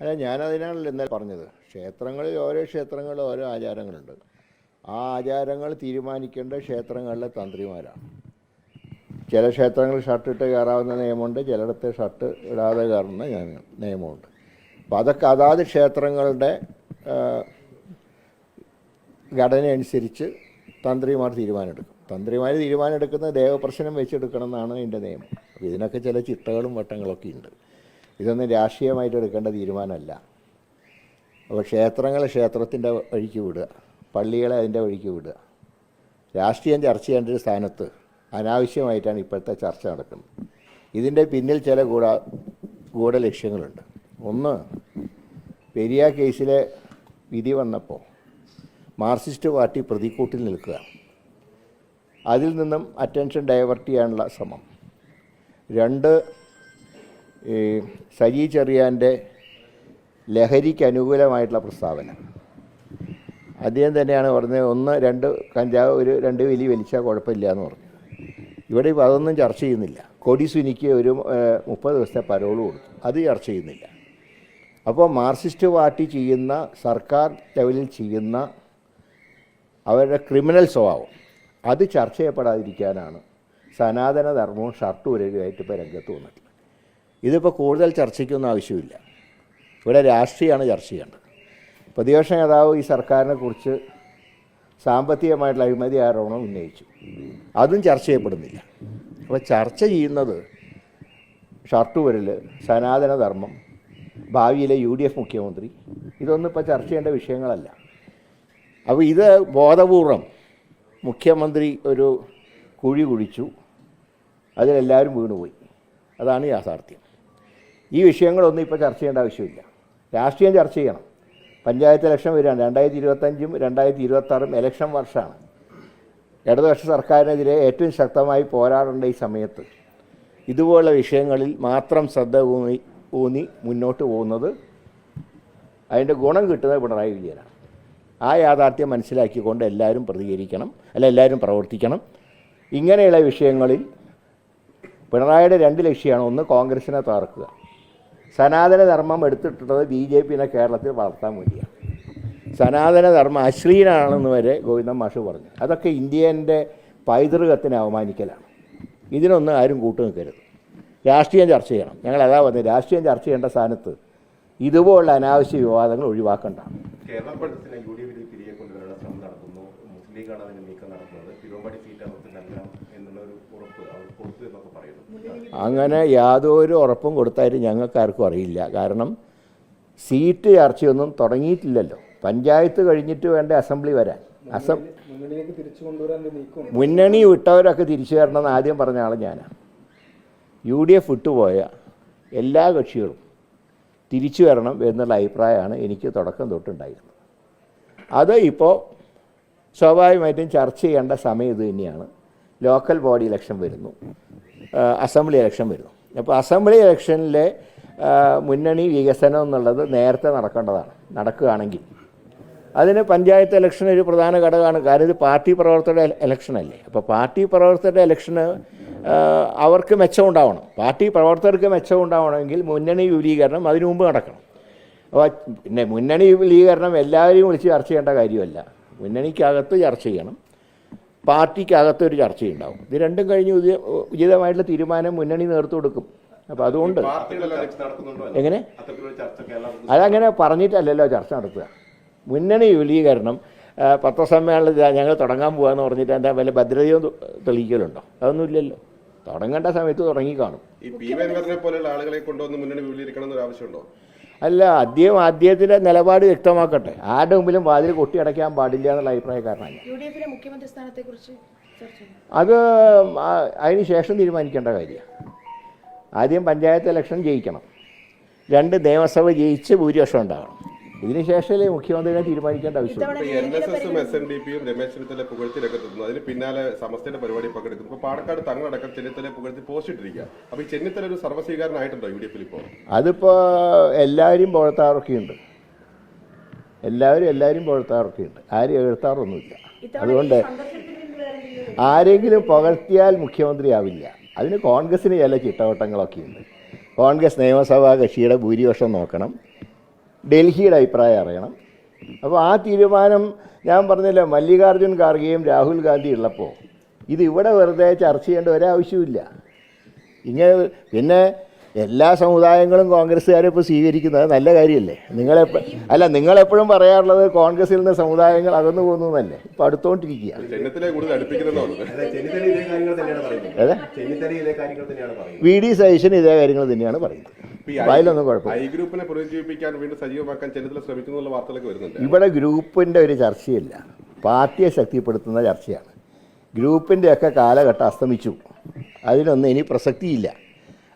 അല്ല ഞാനതിനാണല്ലോ എന്നാൽ പറഞ്ഞത്. ക്ഷേത്രങ്ങളിൽ ഓരോ ക്ഷേത്രങ്ങളിൽ ഓരോ ആചാരങ്ങളുണ്ട്. ആ ആചാരങ്ങൾ തീരുമാനിക്കേണ്ട ക്ഷേത്രങ്ങളിലെ തന്ത്രിമാരാണ്. ചില ക്ഷേത്രങ്ങളിൽ ഷർട്ട് ഇട്ട് കയറാവുന്ന നിയമമുണ്ട് ചിലയിടത്ത് ഷർട്ട് ഇടാതെ കയറുന്ന നിയമ- നിയമമുണ്ട്. അപ്പം അതൊക്കെ അതാത് ക്ഷേത്രങ്ങളുടെ ഘടന അനുസരിച്ച് തന്ത്രിമാർ തീരുമാനമെടുക്കും. തന്ത്രിമാർ തീരുമാനമെടുക്കുന്നത് ദേവപ്രശ്നം വെച്ചെടുക്കണം എന്നാണ് എന്റെ നിയമം. അപ്പോൾ ഇതിനൊക്കെ ചില ചിട്ടകളും വട്ടങ്ങളൊക്കെ ഉണ്ട്. ഇതൊന്നും രാഷ്ട്രീയമായിട്ട് എടുക്കേണ്ട തീരുമാനമല്ല. അപ്പോൾ ക്ഷേത്രങ്ങൾ ക്ഷേത്രത്തിന്റെ വഴിക്ക് വിടുക പള്ളികളെ അതിന്റെ വഴിക്ക് വിടുക. രാഷ്ട്രീയം ചർച്ച ചെയ്യേണ്ട ഒരു സ്ഥാനത്ത് അനാവശ്യമായിട്ടാണ് ഇപ്പോഴത്തെ ചർച്ച നടക്കുന്നത്. ഇതിന്റെ പിന്നിൽ ചില ഗൂഢ ഗൂഢ ലക്ഷ്യങ്ങളുണ്ട്. ഒന്ന് പെരിയ കേസിലെ വിധി വന്നപ്പോൾ മാർക്സിസ്റ്റ് പാർട്ടി പ്രതിക്കൂട്ടിൽ നിൽക്കുക. അതിൽ നിന്നും അറ്റൻഷൻ ഡൈവേർട്ട് ചെയ്യാനുള്ള ശ്രമം. രണ്ട് ഈ സജി ചെറിയാന്റെ ലഹരിക്ക് അനുകൂലമായിട്ടുള്ള പ്രസ്താവന. അദ്ദേഹം തന്നെയാണ് പറഞ്ഞത് ഒന്ന് രണ്ട് കഞ്ചാവ് ഒരു രണ്ട് വലി വലിച്ചാൽ കുഴപ്പമില്ല എന്ന് പറഞ്ഞു. ഇവിടെ ഇപ്പോൾ അതൊന്നും ചർച്ച ചെയ്യുന്നില്ല. കൊടി സുനിക്ക് ഒരു മുപ്പത് ദിവസത്തെ പരോൾ കൊടുത്തു. അത് ചർച്ച ചെയ്യുന്നില്ല. അപ്പോൾ മാർക്സിസ്റ്റ് പാർട്ടി ചെയ്യുന്ന സർക്കാർ ലെവലിൽ ചെയ്യുന്ന അവരുടെ ക്രിമിനൽ സ്വഭാവം അത് ചർച്ച ചെയ്യപ്പെടാതിരിക്കാനാണ് സനാതന ധർമ്മവും ഷർട്ട് ഉരലുമായിട്ട് ഇപ്പോൾ രംഗത്ത് വന്നിട്ടുള്ളത്. ഇതിപ്പോൾ കൂടുതൽ ചർച്ചയ്ക്കൊന്നും ആവശ്യമില്ല. ഇവിടെ രാഷ്ട്രീയമാണ് ചർച്ച ചെയ്യേണ്ടത്. പ്രതിപക്ഷ നേതാവ് ഈ സർക്കാരിനെ കുറിച്ച് സാമ്പത്തികമായിട്ടുള്ള അഴിമതി ആരോപണം ഉന്നയിച്ചു. അതും ചർച്ച ചെയ്യപ്പെടുന്നില്ല. അപ്പോൾ ചർച്ച ചെയ്യുന്നത് ഷർട്ട് വരൽ സനാതന ധർമ്മം ഭാവിയിലെ യു ഡി എഫ് മുഖ്യമന്ത്രി ഇതൊന്നും ഇപ്പോൾ ചർച്ച ചെയ്യേണ്ട വിഷയങ്ങളല്ല. അപ്പോൾ ഇത് ബോധപൂർവം മുഖ്യമന്ത്രി ഒരു കുഴി കുഴിച്ചു. അതിലെല്ലാവരും വീണുപോയി. അതാണ് യാഥാർത്ഥ്യം. ഈ വിഷയങ്ങളൊന്നും ഇപ്പോൾ ചർച്ച ചെയ്യേണ്ട ആവശ്യമില്ല. രാഷ്ട്രീയം ചർച്ച ചെയ്യണം. പഞ്ചായത്ത് ഇലക്ഷൻ വരികയാണ്. രണ്ടായിരത്തി ഇരുപത്തഞ്ചും രണ്ടായിരത്തി ഇരുപത്താറും ഇലക്ഷൻ വർഷമാണ്. ഇടതുപക്ഷ സർക്കാരിനെതിരെ ഏറ്റവും ശക്തമായി പോരാടേണ്ട ഈ സമയത്ത് ഇതുപോലുള്ള വിഷയങ്ങളിൽ മാത്രം ശ്രദ്ധ ഊന്നി ഊന്നി മുന്നോട്ട് പോകുന്നത് അതിന്റെ ഗുണം കിട്ടുന്നത് പിണറായി വിജയനാണ്. ആ യാഥാർത്ഥ്യം മനസ്സിലാക്കിക്കൊണ്ട് എല്ലാവരും പ്രതികരിക്കണം അല്ല എല്ലാവരും പ്രവർത്തിക്കണം. ഇങ്ങനെയുള്ള വിഷയങ്ങളിൽ പിണറായിയുടെ രണ്ട് ലക്ഷ്യമാണ്. ഒന്ന് കോൺഗ്രസിനെ തകർക്കുക. സനാതന ധർമ്മം എടുത്തിട്ടുള്ളത് ബി ജെ പിനെ കേരളത്തിൽ വളർത്താൻ വേണ്ടിയാണ് സനാതനധർമ്മം അശ്ലീലാണെന്ന് വരെ ഗോവിന്ദൻ മാഷ് പറഞ്ഞു. അതൊക്കെ ഇന്ത്യന്റെ പൈതൃകത്തിനെ അവമാനിക്കലാണ്. ഇതിനൊന്നും ആരും കൂട്ടു നിൽക്കരുത്. രാഷ്ട്രീയം ചർച്ച ചെയ്യണം. ഞങ്ങൾ അതാ പറഞ്ഞത് രാഷ്ട്രീയം ചർച്ച ചെയ്യേണ്ട സ്ഥാനത്ത് ഇതുപോലുള്ള അനാവശ്യ വിവാദങ്ങൾ ഒഴിവാക്കേണ്ട. കേരള അങ്ങനെ യാതൊരു ഉറപ്പും കൊടുത്താലും ഞങ്ങൾക്കാർക്കും അറിയില്ല. കാരണം സീറ്റ് ചർച്ചയൊന്നും തുടങ്ങിയിട്ടില്ലല്ലോ. പഞ്ചായത്ത് കഴിഞ്ഞിട്ട് വേണ്ട അസംബ്ലി വരാൻ. അസം മുന്നണി വിട്ടവരൊക്കെ തിരിച്ചു വരണമെന്ന് ആദ്യം പറഞ്ഞ ആൾ ഞാനാണ്. യു ഡി എഫ് വിട്ടുപോയ എല്ലാ കക്ഷികളും തിരിച്ചു വരണം എന്നുള്ള അഭിപ്രായമാണ് എനിക്ക് തുടക്കം തൊട്ടുണ്ടായിരുന്നത്. അത് ഇപ്പോൾ സ്വാഭാവികമായിട്ടും ചർച്ച ചെയ്യേണ്ട സമയം ഇത് തന്നെയാണ്. ലോക്കൽ ബോഡി ഇലക്ഷൻ വരുന്നു. അസംബ്ലി ഇലക്ഷൻ വരുന്നു. അപ്പോൾ അസംബ്ലി ഇലക്ഷനിലെ മുന്നണി വികസനം എന്നുള്ളത് നേരത്തെ നടക്കേണ്ടതാണ്. നടക്കുകയാണെങ്കിൽ. അതിന് പഞ്ചായത്ത് ഇലക്ഷൻ ഒരു പ്രധാന ഘടകമാണ്. കാരണം ഇത് പാർട്ടി പ്രവർത്തകരുടെ ഇലക്ഷനല്ലേ. അപ്പോൾ പാർട്ടി പ്രവർത്തകരുടെ ഇലക്ഷന് അവർക്ക് മെച്ചം ഉണ്ടാവണം. പാർട്ടി പ്രവർത്തകർക്ക് മെച്ചം ഉണ്ടാവണമെങ്കിൽ മുന്നണി വിപുലീകരണം അതിനു മുമ്പ് നടക്കണം. അപ്പോൾ പിന്നെ മുന്നണി വിപുലീകരണം എല്ലാവരെയും വിളിച്ച് ചർച്ച ചെയ്യേണ്ട കാര്യമല്ല. മുന്നണിക്കകത്ത് ചർച്ച ചെയ്യണം. പാർട്ടിക്കകത്ത് ഒരു ചർച്ചയുണ്ടാവും. ഇത് രണ്ടും കഴിഞ്ഞ് ഉചിത ഉചിതമായിട്ടുള്ള തീരുമാനം മുന്നണി നേർത്തു കൊടുക്കും അപ്പം അതുകൊണ്ട് എങ്ങനെ? അതങ്ങനെ പറഞ്ഞിട്ടല്ലല്ലോ ചർച്ച നടത്തുക. മുന്നണി വിപുലീകരണം പത്രസമ്മേളനത്തിൽ ഞങ്ങൾ തുടങ്ങാൻ പോകാന്ന് പറഞ്ഞിട്ട് എന്താ വല്ല ഭദ്രതയോ തെളിയിക്കലുണ്ടോ? അതൊന്നുമില്ലല്ലോ തുടങ്ങേണ്ട സമയത്ത് തുടങ്ങി കാണും. ഈ പി വെങ്കറിനെ പോലെയുള്ള ആളുകളെ കൊണ്ടുവന്ന് മുന്നണി വിപുലീകരിക്കണം എന്നൊരു ആവശ്യമുണ്ടോ അല്ല അദ്ദേഹം അദ്ദേഹത്തിന്റെ നിലപാട് വ്യക്തമാക്കട്ടെ. ആരുടെ മുമ്പിലും വാതിൽ കൊട്ടിയടയ്ക്കാൻ പാടില്ല എന്നുള്ള അഭിപ്രായക്കാരനാണ് അത് അതിന് ശേഷം തീരുമാനിക്കേണ്ട കാര്യമാണ്. ആദ്യം പഞ്ചായത്ത് ഇലക്ഷൻ ജയിക്കണം. രണ്ട് നിയമസഭ ജയിച്ച് ഭൂരിപക്ഷം ഉണ്ടാകണം. ഇതിന് മുഖ്യമന്ത്രിയെ തീരുമാനിക്കേണ്ട ഇപ്പൊ എൻ എസ് എസും എസ് എൻ ഡി പിയും രമേശ് ചെന്നിത്തല പുകഴ്ത്തി രംഗത്തെത്തുന്നു അതിന് പിന്നാലെ സമസ്തയുടെ പരിപാടി പങ്കെടുക്കുന്നു ഇപ്പൊ പാലക്കാട് തങ്ങളടക്കം ചെന്നിത്തല പുകഴ്ത്തി പോസ്റ്റ് ഇട്ടിരിക്കുക അപ്പൊ ഈ ചെന്നിത്തല ഒരു സർവസ്വീകാരനായിട്ടുണ്ടോ യു ഡി എഫിൽ ഇപ്പോൾ അതിപ്പോൾ എല്ലാവരും പുഴത്താറൊക്കെയുണ്ട് എല്ലാവരും എല്ലാവരും പുഴത്താറൊക്കെയുണ്ട് ആരും എഴുത്താറൊന്നുമില്ല അതുകൊണ്ട് ആരെങ്കിലും പുകഴ്ത്തിയാൽ മുഖ്യമന്ത്രിയാവില്ല. അതിന് കോൺഗ്രസിന് ചില ചിട്ടവട്ടങ്ങളൊക്കെ ഉണ്ട് കോൺഗ്രസ് നിയമസഭാ കക്ഷിയുടെ ഭൂരിപക്ഷം നോക്കണം. ഡൽഹിയുടെ അഭിപ്രായം അറിയണം. അപ്പോൾ ആ തീരുമാനം ഞാൻ പറഞ്ഞില്ല മല്ലികാർജുൻ ഖാർഗെയും രാഹുൽ ഗാന്ധി ഉള്ളപ്പോൾ ഇത് ഇവിടെ വെറുതെ ചർച്ച ചെയ്യേണ്ട ഒരാവശ്യമില്ല ഇങ്ങനെ പിന്നെ എല്ലാ സമുദായങ്ങളും കോൺഗ്രസ്സുകാരെ ഇപ്പോൾ സ്വീകരിക്കുന്നത് നല്ല കാര്യമല്ലേ? നിങ്ങളെപ്പ അല്ല നിങ്ങളെപ്പോഴും പറയാറുള്ളത് കോൺഗ്രസ്സിൽ നിന്ന് സമുദായങ്ങൾ അകന്നു പോകുന്നു എന്നല്ലേ? ഇപ്പോൾ അടുത്തോണ്ടിരിക്കുക. അതെ, വി ഡി സതീശൻ ഇതേ കാര്യങ്ങൾ തന്നെയാണ് പറയുന്നത്. അതിലൊന്നും കുഴപ്പമില്ല. ഗ്രൂപ്പിനെ പുനരുജ്ജീവിപ്പിക്കാൻ വീണ്ടും സജീവമാക്കാൻ ചെന്നിത്തല ശ്രമിക്കുന്നു എന്നുള്ള വാർത്തകളൊക്കെ വരുന്നുണ്ട്. ഇവിടെ ഗ്രൂപ്പിന്റെ ഒരു ചർച്ചയില്ല. പാർട്ടിയെ ശക്തിപ്പെടുത്തുന്ന ചർച്ചയാണ്. ഗ്രൂപ്പിന്റെയൊക്കെ കാലഘട്ടം അസ്തമിച്ചു. അതിനൊന്നും ഇനി പ്രസക്തിയില്ല.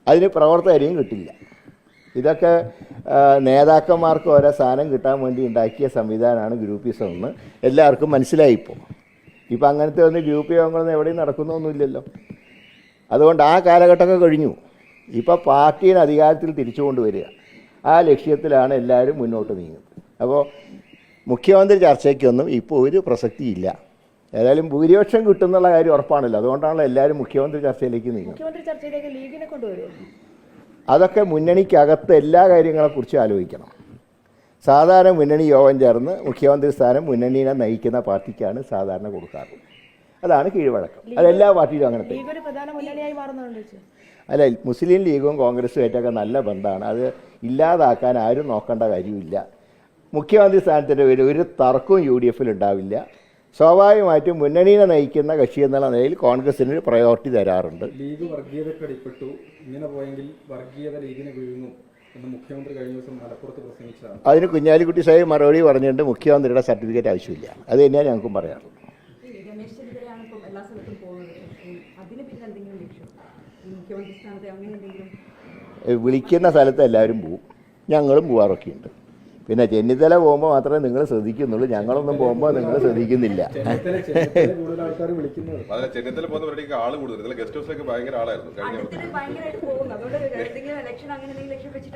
അതിന് പ്രവർത്തകരെയും കിട്ടില്ല. ഇതൊക്കെ നേതാക്കന്മാർക്ക് ഓരോ സാധനം കിട്ടാൻ വേണ്ടി ഉണ്ടാക്കിയ സംവിധാനമാണ് ഗ്രൂപ്പിസം എന്ന് എല്ലാവർക്കും മനസ്സിലായിപ്പോൾ ഇപ്പം അങ്ങനത്തെ ഒന്ന് ഗ്രൂപ്പ് യോഗങ്ങളൊന്നും എവിടെയും നടക്കുന്നൊന്നുമില്ലല്ലോ. അതുകൊണ്ട് ആ കാലഘട്ടമൊക്കെ കഴിഞ്ഞു. ഇപ്പോൾ പാർട്ടിയെ അധികാരത്തിൽ തിരിച്ചു കൊണ്ടുവരിക ആ ലക്ഷ്യത്തിലാണ് എല്ലാവരും മുന്നോട്ട് നീങ്ങുന്നത്. അപ്പോൾ മുഖ്യമന്ത്രി ചർച്ചയ്ക്കൊന്നും ഇപ്പോൾ ഒരു പ്രസക്തിയില്ല. ഏതായാലും ഭൂരിപക്ഷം കിട്ടുന്നുള്ള കാര്യം ഉറപ്പാണല്ലോ. അതുകൊണ്ടാണല്ലോ എല്ലാവരും മുഖ്യമന്ത്രി ചർച്ചയിലേക്ക് നീങ്ങുന്നത്. അതൊക്കെ മുന്നണിക്കകത്ത് എല്ലാ കാര്യങ്ങളെക്കുറിച്ചും ആലോചിക്കണം. സാധാരണ മുന്നണി യോഗം ചേർന്ന് മുഖ്യമന്ത്രി സ്ഥാനം മുന്നണിയെ നയിക്കുന്ന പാർട്ടിക്കാണ് സാധാരണ കൊടുക്കാറ്. അതാണ് കീഴ്വഴക്കം. അതെല്ലാ പാർട്ടിയിലും അങ്ങനെ അല്ല മുസ്ലിം ലീഗും കോൺഗ്രസുമായിട്ടൊക്കെ നല്ല ബന്ധമാണ്. അത് ഇല്ലാതാക്കാൻ ആരും നോക്കേണ്ട കാര്യമില്ല. മുഖ്യമന്ത്രി സ്ഥാനത്തിന്റെ പേര് ഒരു തർക്കവും യു ഡി എഫിൽ ഉണ്ടാവില്ല. സ്വാഭാവികമായിട്ടും മുന്നണിയെ നയിക്കുന്ന കക്ഷി എന്നുള്ള നിലയിൽ കോൺഗ്രസിന് ഒരു പ്രയോറിറ്റി തരാറുണ്ട്. ലീഗ് വർഗീയതയ്ക്ക് അടിപ്പെട്ടു. ഇങ്ങനെ പോയെങ്കിൽ വർഗീയത ലീഗിനെ വീഴുന്നു അതിന് കുഞ്ഞാലിക്കുട്ടി സാഹിബ് മറുപടി പറഞ്ഞിട്ടുണ്ട് മുഖ്യമന്ത്രിയുടെ സർട്ടിഫിക്കറ്റ് ആവശ്യമില്ല. അത് തന്നെയാണ് ഞങ്ങൾക്കും പറയാറുള്ളത് ഈ രമേശ് ചെന്നിത്തലയാണ് ഇപ്പം എല്ലാ സ്ഥലത്തും പോകുന്നത് ഉം, അതിന് പിന്നെ എന്തെങ്കിലും ലക്ഷ്യം ഈ മുഖ്യമന്ത്രി സ്ഥാനത്ത് അങ്ങനെ എന്തെങ്കിലും ഏ, വിളിക്കുന്ന സ്ഥലത്ത് എല്ലാവരും പോവും. ഞങ്ങളും പോവാറൊക്കെ ഉണ്ട് പിന്നെ ചെന്നിത്തല പോകുമ്പോൾ മാത്രമേ നിങ്ങൾ ശ്രദ്ധിക്കുന്നുള്ളൂ. ഞങ്ങളൊന്നും പോകുമ്പോൾ നിങ്ങൾ ശ്രദ്ധിക്കുന്നില്ല.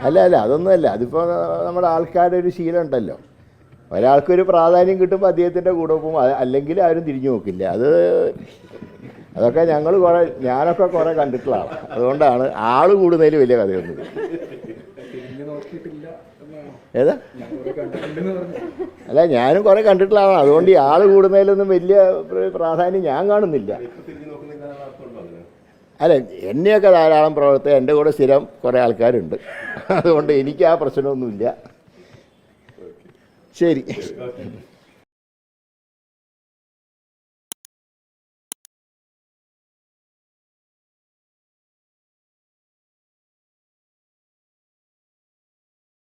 അല്ല അല്ല അതൊന്നുമല്ല അതിപ്പോൾ നമ്മുടെ ആൾക്കാരുടെ ഒരു ശീലം ഉണ്ടല്ലോ. ഒരാൾക്കൊരു പ്രാധാന്യം കിട്ടുമ്പോൾ അദ്ദേഹത്തിന്റെ കൂടെ പോകും. അല്ലെങ്കിൽ ആരും തിരിഞ്ഞു നോക്കില്ല. അത് അതൊക്കെ ഞങ്ങൾ കുറേ ഞാനൊക്കെ കുറേ കണ്ടിട്ടുള്ള ആളാണ് അതുകൊണ്ടാണ് ആൾ കൂടുന്നതിൽ വലിയ കഥയൊന്നും ഏതാ? അല്ല ഞാനും കുറേ കണ്ടിട്ടുള്ള ആളാണ് അതുകൊണ്ട് ഈ ആൾ കൂടുന്നതിലൊന്നും വലിയ പ്രാധാന്യം ഞാൻ കാണുന്നില്ല. അല്ല എന്നെയൊക്കെ ധാരാളം പ്രവർത്തകർ എന്റെ കൂടെ സ്ഥിരം കുറേ ആൾക്കാരുണ്ട്. അതുകൊണ്ട് എനിക്ക് ആ പ്രശ്നമൊന്നുമില്ല. ശരി.